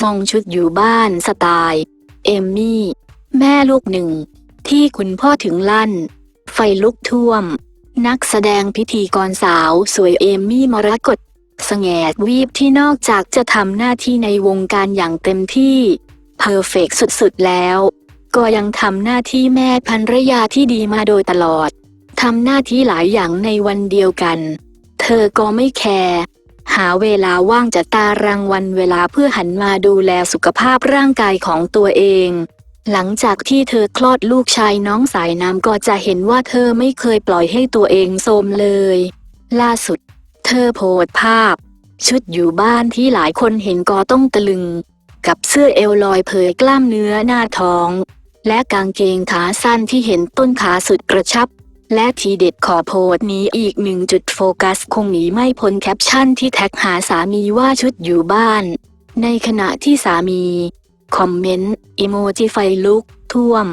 ทรงชุดอยู่บ้านสไตล์เอมมี่ แม่ลูกหนึ่ง ที่คุณพ่อถึงลั่น ไฟลุกท่วม นักแสดงพิธีกรสาวสวยเอมมี่มรกตสแงดวีบที่นอกจากจะทำหน้าที่ในวงการอย่างเต็มที่เพอร์เฟกสุดๆแล้ว ก็ยังทำหน้าที่แม่ภรรยาที่ดีมาโดยตลอดทำหน้าที่หลายอย่างในวันเดียวกัน เธอก็ไม่แคร์าเวลาว่างจากตารางวันเวลาเพื่อหันมาดูแลสุขภาพร่างกายของตัวเอง หลังจากที่เธอคลอดลูกชายน้องสายน้ำก็จะเห็นว่าเธอไม่เคยปล่อยให้ตัวเองโทรมเลย ล่าสุด เธอโพสภาพ ชุดอยู่บ้านที่หลายคนเห็นก็ต้องตะลึง กับเสื้อเอวลอยเผยกล้ามเนื้อหน้าท้อง และกางเกงขาสั้นที่เห็นต้นขาสุดกระชับ และทีเด็ดขอโพสต์นี้อีกหนึ่งจุดโฟกัสคงหนีไม่พ้นแคปชั่นที่แท็กหาสามีว่าชุดอยู่บ้าน ในขณะที่สามี คอมเมนต์ อิโมจิไฟลุก ท่วม